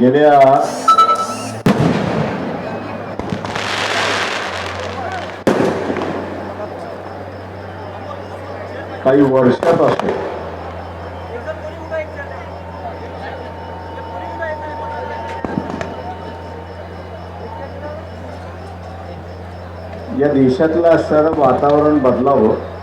गेल्या काही वर्षात या देशातलं असणारं वातावरण बदलावं.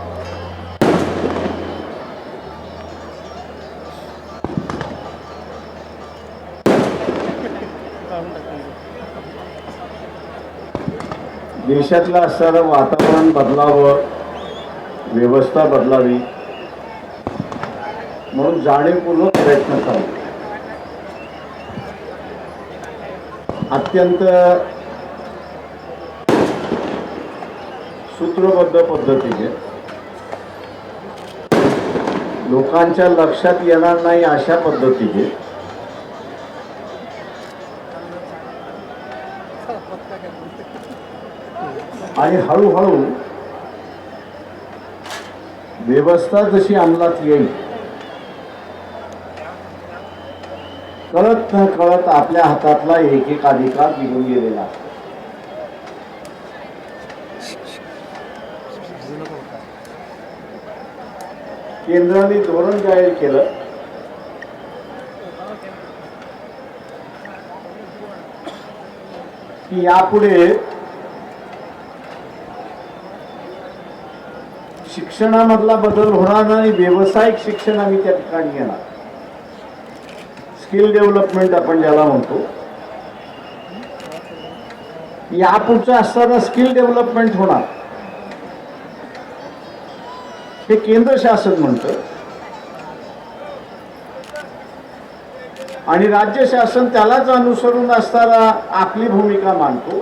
देशातलं असणारं वातावरण बदलावं व्यवस्था बदलावी म्हणून जाणीवपूर्वक प्रयत्न चालू अत्यंत सूत्रबद्ध पद्धतीने लोकांच्या लक्षात येणार नाही अशा पद्धतीने आणि हळूहळू व्यवस्था जशी अंमलात येईल कळत न कळत आपल्या हातातला एक एक अधिकार निघून गेलेला केंद्राने धोरण जाहीर केलं. की यापुढे शिक्षणामधला बदल होणार नाही व्यावसायिक शिक्षण आम्ही त्या ठिकाणी घेणार. स्किल डेव्हलपमेंट आपण ज्याला म्हणतो. यापुढचं असताना स्किल डेव्हलपमेंट होणार. हे केंद्र शासन म्हणतं. आणि राज्य शासन त्यालाच अनुसरून असताना आपली भूमिका मांडतो.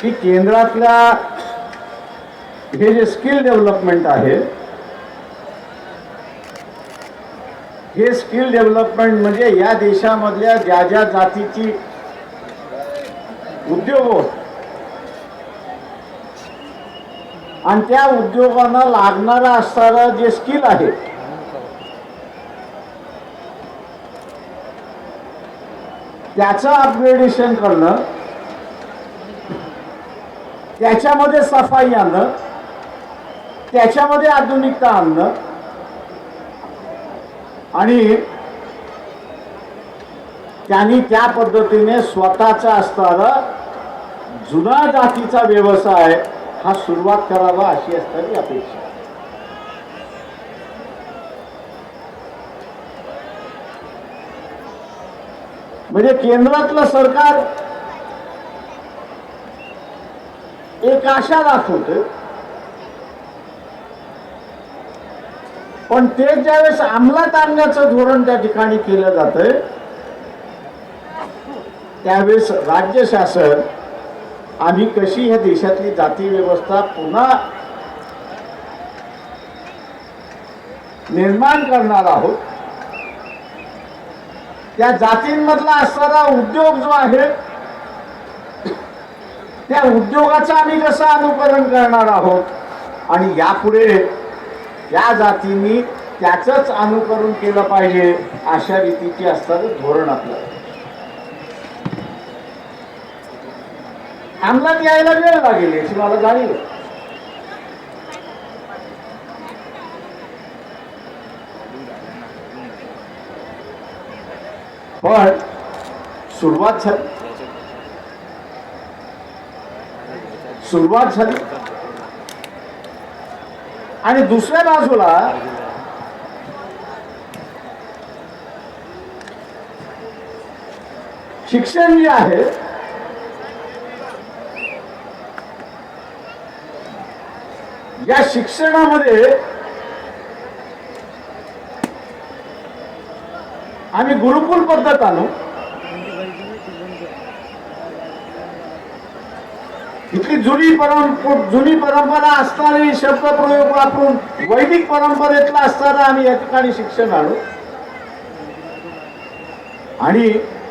की केंद्रातल्या हे जे स्किल डेव्हलपमेंट आहे हे स्किल डेव्हलपमेंट म्हणजे या देशामधल्या ज्या ज्या जातीची उद्योग आणि त्या उद्योगांना लागणारा असणारा जे स्किल आहे त्याचं अपग्रेडेशन करणं त्याच्यामध्ये सफाई आणणं त्याच्यामध्ये आधुनिकता आणणं आणि त्यांनी त्या पद्धतीने स्वतःचा असणारा जुना जातीचा व्यवसाय हा सुरुवात करावा अशी असणारी अपेक्षा. म्हणजे केंद्रातलं सरकार एक आशा दाखवत. पण ते ज्यावेळेस अंमलात आणण्याचं धोरण त्या ठिकाणी केलं जात त्यावेळेस राज्य शासन आम्ही कशी ह्या देशातली जाती व्यवस्था पुन्हा निर्माण करणार आहोत त्या जातींमधला असणारा उद्योग जो आहे त्या उद्योगाचं आम्ही कसं अनुकरण करणार आहोत आणि यापुढे या जातींनी त्याचंच अनुकरण केलं पाहिजे अशा रीतीची असणारं धोरण आपलं अंमलात यायला वेळ लागेल याची मला जाणीव आहे. पण सुरुवात झाली सुरुवात झाली. आणि दुसऱ्या बाजूला शिक्षण जे आहे या शिक्षणामध्ये आम्ही गुरुकुल पद्धत आणू इतकी जुनी परंपरा जुनी परंपरा असणारी शब्द प्रयोग वापरून वैदिक परंपरेतला असताना आम्ही या ठिकाणी शिक्षण आणू आणि